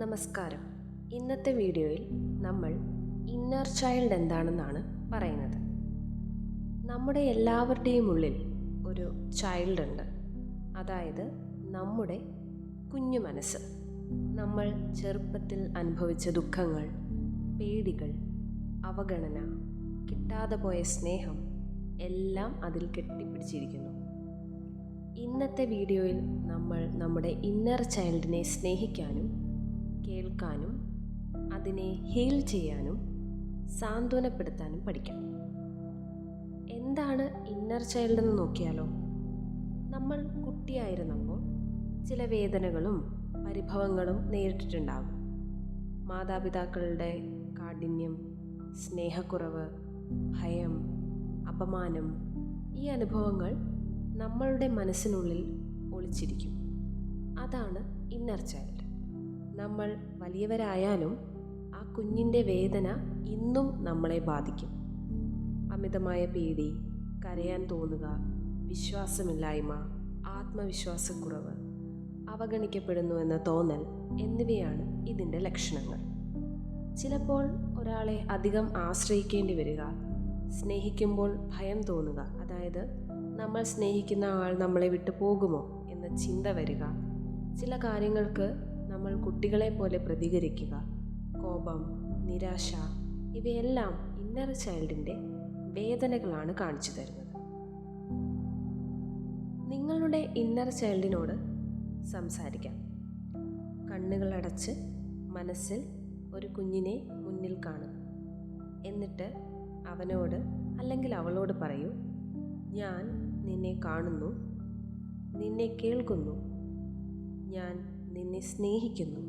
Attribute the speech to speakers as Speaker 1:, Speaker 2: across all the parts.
Speaker 1: നമസ്കാരം. ഇന്നത്തെ വീഡിയോയിൽ നമ്മൾ ഇന്നർ ചൈൽഡ് എന്താണെന്നാണ് പറയുന്നത്. നമ്മുടെ എല്ലാവരുടെയും ഉള്ളിൽ ഒരു ചൈൽഡ് ഉണ്ട്. അതായത് നമ്മുടെ കുഞ്ഞു മനസ്സ്. നമ്മൾ ചെറുപ്പത്തിൽ അനുഭവിച്ച ദുഃഖങ്ങൾ പേടികൾ അവഗണന കിട്ടാതെ പോയ സ്നേഹം എല്ലാം അതിൽ കെട്ടിപ്പിടിച്ചിരിക്കുന്നു. ഇന്നത്തെ വീഡിയോയിൽ നമ്മൾ നമ്മുടെ ഇന്നർ ചൈൽഡിനെ സ്നേഹിക്കാനും കേൾക്കാനും അതിനെ ഹീൽ ചെയ്യാനും സാന്ത്വനപ്പെടുത്താനും പഠിക്കണം. എന്താണ് ഇന്നർ ചൈൽഡ് എന്ന് നോക്കിയാലോ? നമ്മൾ കുട്ടിയായിരുന്നപ്പോൾ ചില വേദനകളും പരിഭവങ്ങളും നേരിട്ടിട്ടുണ്ടാകും. മാതാപിതാക്കളുടെ കാഠിന്യം സ്നേഹക്കുറവ് ഭയം അപമാനം ഈ അനുഭവങ്ങൾ നമ്മളുടെ മനസ്സിനുള്ളിൽ ഒളിച്ചിരിക്കും. അതാണ് ഇന്നർ ചൈൽഡ് നമ്മൾ വലിയവരായാലും ആ കുഞ്ഞിന്റെ വേദന ഇന്നും നമ്മളെ ബാധിക്കും. അമിതമായ പേടി കരയാൻ തോന്നുക വിശ്വാസമില്ലായ്മ ആത്മവിശ്വാസക്കുറവ് അവഗണിക്കപ്പെടുന്നു എന്ന തോന്നൽ എന്നിവയാണ് ഇതിന്റെ ലക്ഷണങ്ങൾ. ചിലപ്പോൾ ഒരാളെ അധികം ആശ്രയിക്കേണ്ടി വരിക സ്നേഹിക്കുമ്പോൾ ഭയം തോന്നുക അതായത് നമ്മൾ സ്നേഹിക്കുന്ന ആൾ നമ്മളെ വിട്ടു പോകുമോ എന്ന ചിന്ത വരിക. ചില കാര്യങ്ങൾക്ക് നമ്മൾ കുട്ടികളെ പോലെ പ്രതികരിക്കുക. കോപം നിരാശ ഇവയെല്ലാം ഇന്നർ ചൈൽഡിന്റെ വേദനകളാണ് കാണിച്ചു തരുന്നത്. നിങ്ങളുടെ ഇന്നർ ചൈൽഡിനോട് സംസാരിക്കാം. കണ്ണുകളടച്ച് മനസ്സിൽ ഒരു കുഞ്ഞിനെ മുന്നിൽ കാണുക എന്നിട്ട് അവനോട് അല്ലെങ്കിൽ അവളോട് പറയൂ ഞാൻ നിന്നെ കാണുന്നു നിന്നെ കേൾക്കുന്നു. ഞാൻ നിന്നെ സ്നേഹിക്കുന്നു.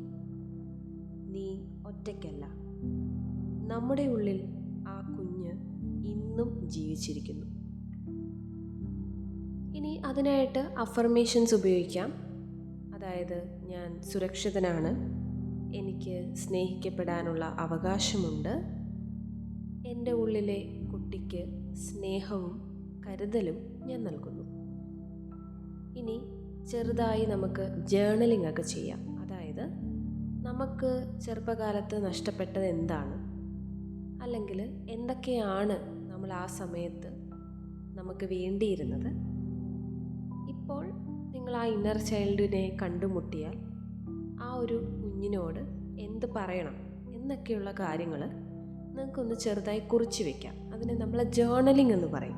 Speaker 1: നീ ഒറ്റയ്ക്കല്ല. നമ്മുടെ ഉള്ളിൽ ആ കുഞ്ഞ് ഇന്നും ജീവിച്ചിരിക്കുന്നു. ഇനി അതിനായിട്ട് അഫർമേഷൻസ് ഉപയോഗിക്കാം. അതായത് ഞാൻ സുരക്ഷിതനാണ്. എനിക്ക് സ്നേഹിക്കപ്പെടാനുള്ള അവകാശമുണ്ട്. എന്റെ ഉള്ളിലെ കുട്ടിക്ക് സ്നേഹവും കരുതലും ഞാൻ നൽകുന്നു. ചെറുതായി നമുക്ക് ജേണലിംഗ് ഒക്കെ ചെയ്യാം. അതായത് നമുക്ക് ചെറുപ്പകാലത്ത് നഷ്ടപ്പെട്ടത് എന്താണ്? അല്ലെങ്കിൽ എന്തൊക്കെയാണ് നമ്മൾ ആ സമയത്ത് നമുക്ക് വേണ്ടിയിരുന്നത്? ഇപ്പോൾ നിങ്ങൾ ആ ഇന്നർ ചൈൽഡിനെ കണ്ടുമുട്ടിയാൽ ആ ഒരു കുഞ്ഞിനോട് എന്ത് പറയണം? എന്നൊക്കെയുള്ള കാര്യങ്ങൾ നിങ്ങൾക്കൊന്ന് ചെറുതായി കുറിച്ച് വെക്കാം. അതിനെ നമ്മൾ ജേണലിംഗ് എന്ന് പറയും.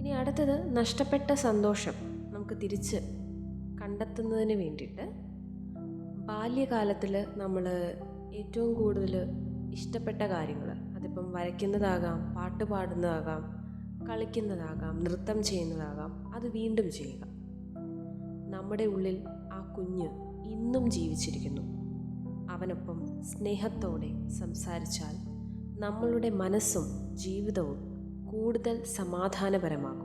Speaker 1: ഇനി അടുത്തത് നഷ്ടപ്പെട്ട സന്തോഷം. നമുക്ക് തിരിച്ച് കണ്ടെത്തുന്നതിന് വേണ്ടിയിട്ട് ബാല്യകാലത്തിൽ നമ്മൾ ഏറ്റവും കൂടുതൽ ഇഷ്ടപ്പെട്ട കാര്യങ്ങൾ അതിപ്പം വരയ്ക്കുന്നതാകാം പാട്ട് പാടുന്നതാകാം കളിക്കുന്നതാകാം നൃത്തം ചെയ്യുന്നതാകാം അത് വീണ്ടും ചെയ്യുക. നമ്മുടെ ഉള്ളിൽ ആ കുഞ്ഞ് ഇന്നും ജീവിച്ചിരിക്കുന്നു. അവനൊപ്പം സ്നേഹത്തോടെ സംസാരിച്ചാൽ നമ്മളുടെ മനസ്സും ജീവിതവും കൂടുതൽ സമാധാനപരമാകും.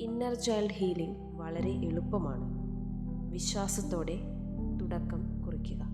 Speaker 1: ഇന്നർ ചൈൽഡ് ഹീലിംഗ് വളരെ എളുപ്പമാണ്. വിശ്വാസത്തോടെ തുടക്കം കുറിക്കുക.